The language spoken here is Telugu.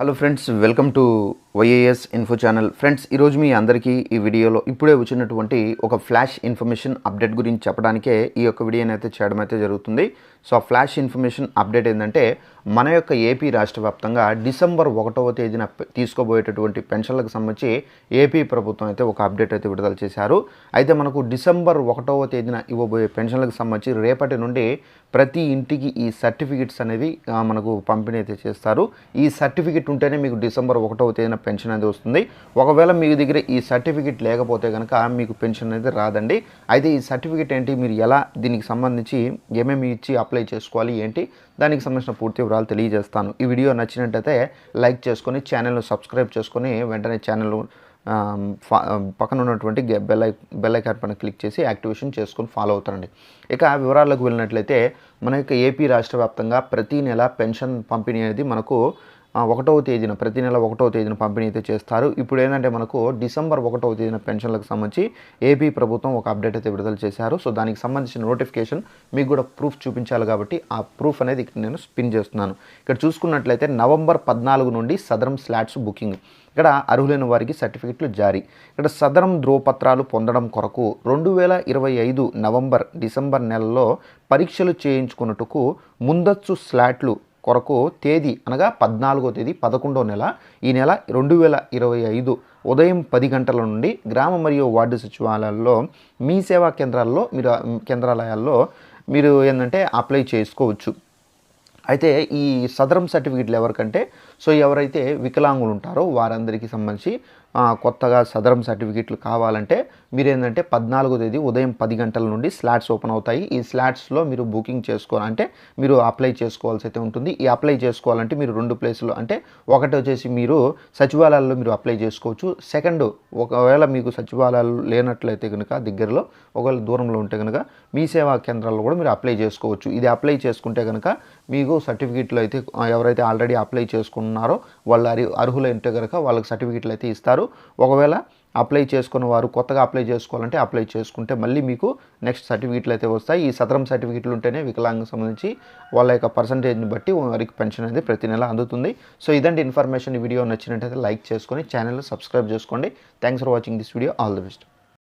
Hello friends welcome to YAS info channel friends ఈరోజు మీ అందరికీ ఈ వీడియోలో ఇప్పుడే వచ్చినటువంటి ఒక ఫ్లాష్ ఇన్ఫర్మేషన్ అప్డేట్ గురించి చెప్పడానికే ఈ యొక్క వీడియోని అయితే చేయడం అయితే జరుగుతుంది. సో ఆ ఫ్లాష్ ఇన్ఫర్మేషన్ అప్డేట్ ఏంటంటే మన యొక్క ఏపీ రాష్ట్ర వ్యాప్తంగా డిసెంబర్ ఒకటవ తేదీన తీసుకోబోయేటటువంటి పెన్షన్లకు సంబంధించి ఏపీ ప్రభుత్వం అయితే ఒక అప్డేట్ అయితే విడుదల చేశారు. అయితే మనకు డిసెంబర్ ఒకటవ తేదీన ఇవ్వబోయే పెన్షన్లకు సంబంధించి రేపటి నుండి ప్రతి ఇంటికి ఈ సర్టిఫికెట్స్ అనేవి మనకు పంపిణీ అయితే చేస్తారు. ఈ సర్టిఫికెట్ ఉంటేనే మీకు డిసెంబర్ ఒకటవ తేదీన పెన్షన్ అనేది వస్తుంది. ఒకవేళ మీ దగ్గర ఈ సర్టిఫికేట్ లేకపోతే కనుక మీకు పెన్షన్ అనేది రాదండి. అయితే ఈ సర్టిఫికేట్ ఏంటి? మీరు ఎలా దీనికి సంబంధించి ఏమేమి ఇచ్చి అప్లై చేసుకోవాలి? ఏంటి? దానికి సంబంధించిన పూర్తి వివరాలు తెలియజేస్తాను. ఈ వీడియో నచ్చినట్టయితే లైక్ చేసుకొని ఛానల్ను సబ్స్క్రైబ్ చేసుకొని వెంటనే ఛానల్ పక్కన ఉన్నటువంటి గె- బెల్ బెల్ ఐకాన్ పైన క్లిక్ చేసి యాక్టివేషన్ చేసుకొని ఫాలో అవుతారండి. ఇక వివరాల్లోకి వెళ్ళినట్లయితే మన యొక్క ఏపీ రాష్ట్ర వ్యాప్తంగా ప్రతి నెల పెన్షన్ పంపిణీ అనేది మనకు ఒకటవ తేదీన ప్రతి నెల ఒకటవ తేదీన పంపిణీ అయితే చేస్తారు. ఇప్పుడు ఏంటంటే మనకు డిసెంబర్ ఒకటవ తేదీన పెన్షన్లకు సంబంధించి ఏపీ ప్రభుత్వం ఒక అప్డేట్ అయితే విడుదల చేశారు. సో దానికి సంబంధించిన నోటిఫికేషన్ మీకు కూడా ప్రూఫ్ చూపించాలి కాబట్టి ఆ ప్రూఫ్ అనేది ఇక్కడ నేను స్పిన్ చేస్తున్నాను. ఇక్కడ చూసుకున్నట్లయితే నవంబర్ పద్నాలుగు నుండి సదరం స్లాట్స్ బుకింగ్. ఇక్కడ అర్హులైన వారికి సర్టిఫికెట్లు జారీ. ఇక్కడ సదరం ధ్రువపత్రాలు పొందడం కొరకు రెండు వేల ఇరవై ఐదు నవంబర్ డిసెంబర్ నెలలో పరీక్షలు చేయించుకున్నట్టుకు ముందస్తు స్లాట్లు కొరకు తేదీ అనగా పద్నాలుగో తేదీ పదకొండో నెల. ఈ నెల రెండు వేల ఇరవై ఐదు ఉదయం పది గంటల నుండి గ్రామ మరియు వార్డు సచివాలయాల్లో మీ సేవా కేంద్రాల్లో మీరు కేంద్రాలయాల్లో మీరు ఏంటంటే అప్లై చేసుకోవచ్చు. అయితే ఈ సదరం సర్టిఫికెట్లు ఎవరికంటే సో ఎవరైతే వికలాంగులు ఉంటారో వారందరికీ సంబంధించి కొత్తగా సదరం సర్టిఫికెట్లు కావాలంటే మీరు ఏంటంటే పద్నాలుగో తేదీ ఉదయం పది గంటల నుండి స్లాట్స్ ఓపెన్ అవుతాయి. ఈ స్లాట్స్లో మీరు బుకింగ్ చేసుకోవాలంటే మీరు అప్లై చేసుకోవాల్సి అయితే ఉంటుంది. ఈ అప్లై చేసుకోవాలంటే మీరు రెండు ప్లేసులు అంటే ఒకటి వచ్చేసి మీరు సచివాలయాల్లో మీరు అప్లై చేసుకోవచ్చు. సెకండ్ ఒకవేళ మీకు సచివాలయాలు లేనట్లయితే కనుక దగ్గరలో ఒకవేళ దూరంలో ఉంటే కనుక మీ సేవా కేంద్రాల్లో కూడా మీరు అప్లై చేసుకోవచ్చు. ఇది అప్లై చేసుకుంటే కనుక మీకు సర్టిఫికెట్లు అయితే ఎవరైతే ఆల్రెడీ అప్లై చేసుకున్నారో వాళ్ళు అరి అర్హులైతే కనుక వాళ్ళకి సర్టిఫికెట్లు అయితే ఇస్తారు. ఒకవేళ అప్లై చేసుకున్న వారు కొత్తగా అప్లై చేసుకోవాలంటే అప్లై చేసుకుంటే మళ్ళీ మీకు నెక్స్ట్ సర్టిఫికెట్లు అయితే వస్తాయి. ఈ సదరం సర్టిఫికెట్లు ఉంటేనే వికలాంగ సంబంధించి వాళ్ళ యొక్క పర్సంటేజ్ని బట్టి వారికి పెన్షన్ అనేది ప్రతి నెల అందుతుంది. సో ఇదంటే ఇన్ఫర్మేషన్ వీడియో నచ్చినట్టయితే లైక్ చేసుకొని ఛానల్ సబ్స్క్రైబ్ చేసుకోండి. Thanks for watching this video all the best